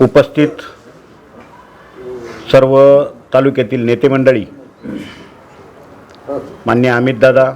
उपस्थित सर्व तालुक्यातील नेते मंडळी मान्य अमितदादा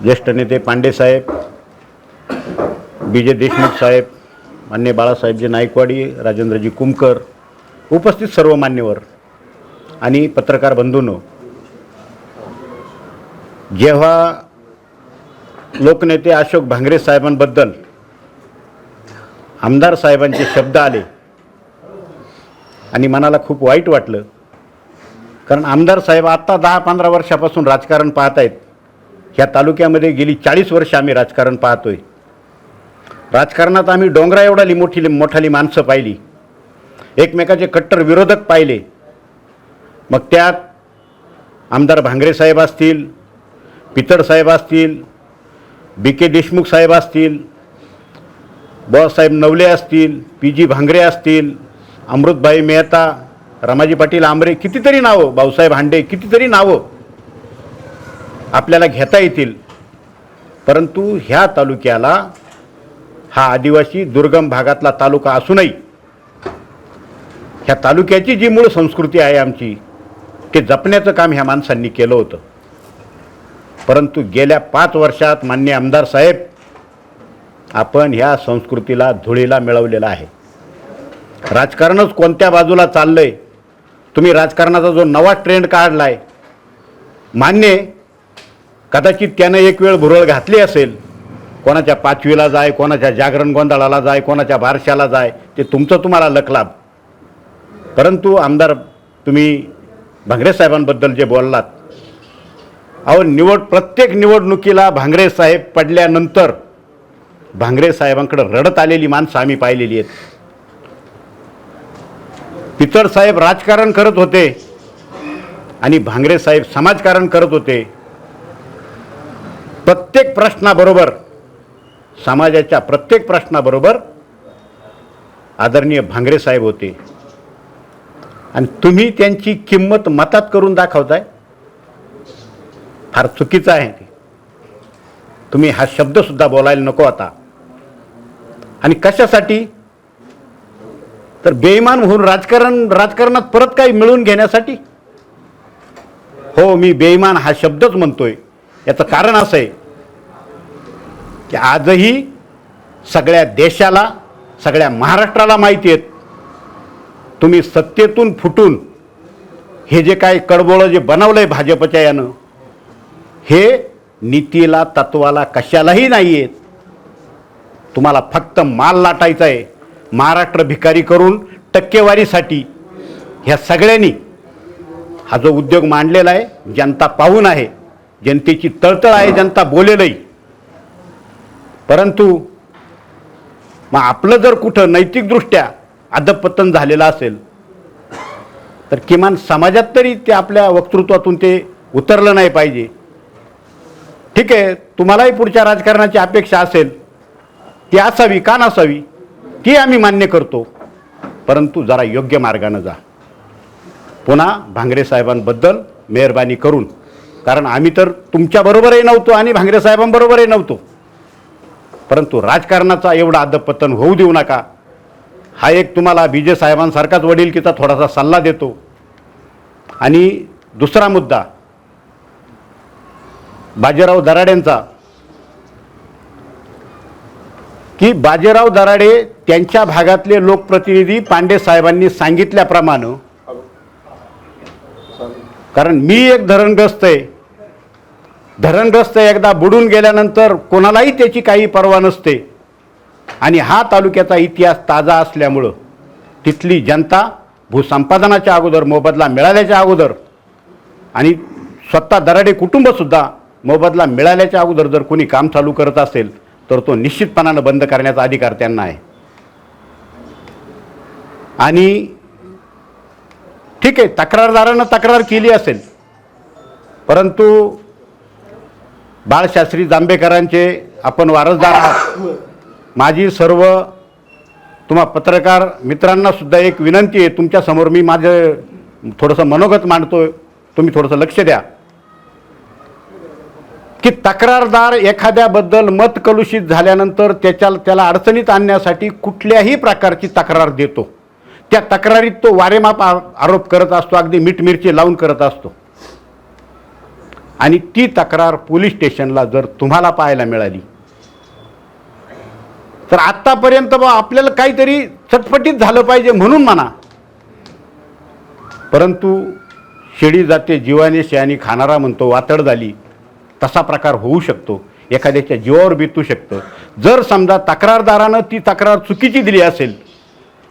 ज्येष्ठ नेते पांडेसाहेब विजय देशमुख साहेब मान्य बाळासाहेबजी नाईकवाडी राजेंद्रजी कुमकर उपस्थित सर्व मान्यवर आणि पत्रकार बंधूंनो जेव्हा लोकनेते अशोक भांगरे साहेबांबद्दल आमदार साहेबांचे शब्द आले. आणि मनाला खूप वाईट वाटलं. कारण आमदार साहेब आत्ता दहा पंधरा वर्षापासून राजकारण पाहत आहेत ह्या तालुक्यामध्ये गेली चाळीस वर्ष आम्ही राजकारण पाहतोय. राजकारणात आम्ही डोंगरा एवढाली मोठी मोठाली माणसं पाहिली. एकमेकाचे कट्टर विरोधक पाहिले. मग त्यात आमदार भांगरे साहेब असतील पितळ साहेब असतील बी के देशमुख साहेब असतील बाळासाहेब नवले असतील पी जी भांगरे असतील अमृतभाई मेहता रमाजी पाटील आंबरे कितीतरी नावं भाऊसाहेब हांडे कितीतरी नावं आपल्याला घेता येतील. परंतु ह्या तालुक्याला हा आदिवासी दुर्गम भागातला तालुका असूनही ह्या तालुक्याची जी मूळ संस्कृती आहे आमची ते जपण्याचं काम ह्या माणसांनी केलं होतं. परंतु गेल्या पाच वर्षात मान्य आमदार साहेब आपण ह्या संस्कृतीला धुळीला मिळवलेला आहे. राजकारणच कोणत्या बाजूला चाललं आहे तुम्ही राजकारणाचा जो नवा ट्रेंड काढला आहे? मान्य कदाचित त्यानं एक वेळ भुरळ घातली असेल. कोणाच्या पाचवीला जाय कोणाच्या जागरण गोंधळाला जाय कोणाच्या बारशाला जाय ते तुमचं तुम्हाला लखलाभ परंतु आमदार तुम्ही भांगरे साहेबांबद्दल जे बोललात अहो निवड प्रत्येक निवडणुकीला भांगरे साहेब पडल्यानंतर भांगरे साहेबांकडे रडत आलेली माणसं आम्ही पाहिलेली आहेत. पितळ साहेब राजकारण करत होते आणि भांगरे साहेब समाजकारण करत होते. प्रत्येक प्रश्नाबरोबर समाजाच्या प्रत्येक प्रश्नाबरोबर आदरणीय भांगरे साहेब होते. आणि तुम्ही त्यांची किंमत मतात करून दाखवताय? फार चुकीचं आहे ते. तुम्ही हा शब्दसुद्धा बोलायला नको आता. आणि कशासाठी? तर बेईमान होऊन राजकारण राजकारणात परत काही मिळवून घेण्यासाठी? हो मी बेईमान हा शब्दच म्हणतोय. याचं कारण असं आहे की आजही सगळ्या देशाला सगळ्या महाराष्ट्राला माहिती आहेत. तुम्ही सत्तेतून फुटून हे जे काय कडबोळं जे बनवलं आहे भाजपच्या यानं हे नीतीला तत्वाला कशालाही नाही आहेत तुम्हाला फक्त माल लाटायचा आहे. महाराष्ट्र भिकारी करून टक्केवारीसाठी ह्या सगळ्यांनी हा जो उद्योग मांडलेला आहे जनता पाहून आहे जनतेची तळतळ आहे जनता बोलेलही. परंतु मग आपलं जर कुठं नैतिकदृष्ट्या अधपतन झालेलं असेल तर किमान समाजात तरी ते आपल्या वक्तृत्वातून ते उतरलं नाही पाहिजे. ठीक आहे तुम्हालाही पुढच्या राजकारणाची अपेक्षा असेल ती असावी का नसावी ती आम्ही मान्य करतो. परंतु जरा योग्य मार्गानं जा. पुन्हा भांगरे साहेबांबद्दल मेहरबानी करून कारण आम्ही तर तुमच्याबरोबरही नव्हतो आणि भांगरे साहेबांबरोबरही नव्हतो. परंतु राजकारणाचा एवढा अधपतन होऊ देऊ नका. हा एक तुम्हाला बी जे साहेबांसारखाच वडीलकीचा थोडासा सल्ला देतो. आणि दुसरा मुद्दा बाजीराव दराडेंचा की बाजीराव दराडे त्यांच्या भागातले लोकप्रतिनिधी पांडे साहेबांनी सांगितल्याप्रमाणे कारण मी एक धरणग्रस्त आहे. धरणग्रस्त एकदा बुडून गेल्यानंतर कोणालाही त्याची काही पर्वा नसते. आणि हा तालुक्याचा इतिहास ताजा असल्यामुळं तिथली जनता भूसंपादनाच्या अगोदर मोबदला मिळाल्याच्या अगोदर आणि स्वतः दराडे कुटुंबसुद्धा मोबदला मिळाल्याच्या अगोदर जर कोणी काम चालू करत असेल तर तो निश्चितपणानं बंद करण्याचा अधिकार त्यांना आहे. आणि ठीक आहे तक्रारदारानं तक्रार केली असेल परंतु बाळशास्त्री जांभेकरांचे आपण वारसदार आहात. माझी सर्व तुम्हा पत्रकार मित्रांना सुद्धा एक विनंती आहे तुमच्यासमोर मी माझं थोडंसं मनोगत मांडतोय तुम्ही थोडंसं लक्ष द्या. की तक्रारदार एखाद्याबद्दल मत कलुषित झाल्यानंतर त्याच्या त्याला अडचणीत आणण्यासाठी कुठल्याही प्रकारची तक्रार देतो. त्या तक्रारीत तो वारेमाप आरोप करत असतो अगदी मीठ मिरची लावून करत असतो. आणि ती तक्रार पोलीस स्टेशनला जर तुम्हाला पाहायला मिळाली तर आत्तापर्यंत बा आपल्याला काहीतरी चटपटीत झालं पाहिजे म्हणून म्हणा. परंतु शेळी जाते जीवाने शयानी खाणारा म्हणतो वातड झाली. तसा प्रकार होऊ शकतो. एखाद्याच्या जीवावर बितू शकतं. जर समजा तक्रारदारानं ती तक्रार चुकीची दिली असेल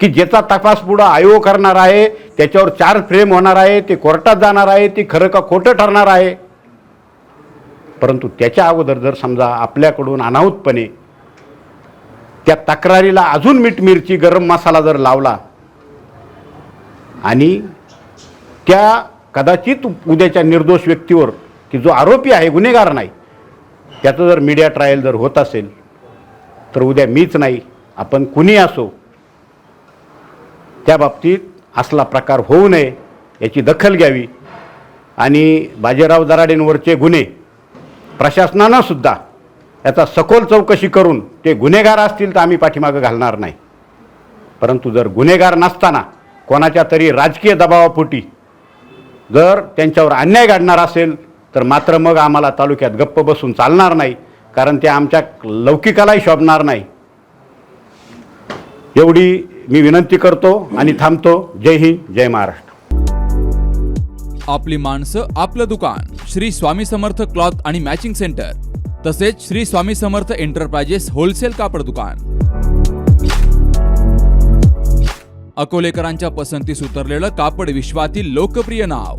की ज्याचा तपास पुढं आयोग करणार आहे त्याच्यावर चार फ्रेम होणार आहे ते कोर्टात जाणार आहे ते खरं का खोटं ठरणार आहे? परंतु त्याच्या अगोदर जर समजा आपल्याकडून अनाहूतपणे त्या तक्रारीला अजून मीठ मिरची गरम मसाला जर लावला आणि त्या कदाचित उद्याच्या निर्दोष व्यक्तीवर की जो आरोपी आहे गुन्हेगार नाही त्याचं जर मीडिया ट्रायल जर होत असेल तर उद्या मीच नाही आपण कुणी असो त्या बाबतीत असला प्रकार होऊ नये याची दखल घ्यावी. आणि बाजीराव दराडेंवरचे गुन्हे प्रशासनानं सुद्धा याचा सखोल चौकशी करून ते गुन्हेगार असतील तर आम्ही पाठीमागं घालणार नाही. परंतु जर गुन्हेगार नसताना कोणाच्या तरी राजकीय दबावापोटी जर त्यांच्यावर अन्याय घडणार असेल तर मात्र मग आम्हाला तालुक्यात गप्प बसून चालणार नाही कारण ते आमच्या लौकिकालाही शोभणार नाही. एवढी मी विनंती करतो आणि थांबतो. जय हिंद जय महाराष्ट्र. आपली माणसं आपलं दुकान श्री स्वामी समर्थ क्लॉथ आणि मॅचिंग सेंटर तसेच श्री स्वामी समर्थ एंटरप्राइजेस होलसेल कापड दुकान. अकोलेकरांच्या पसंतीस उतरलेलं कापड विश्वातील लोकप्रिय नाव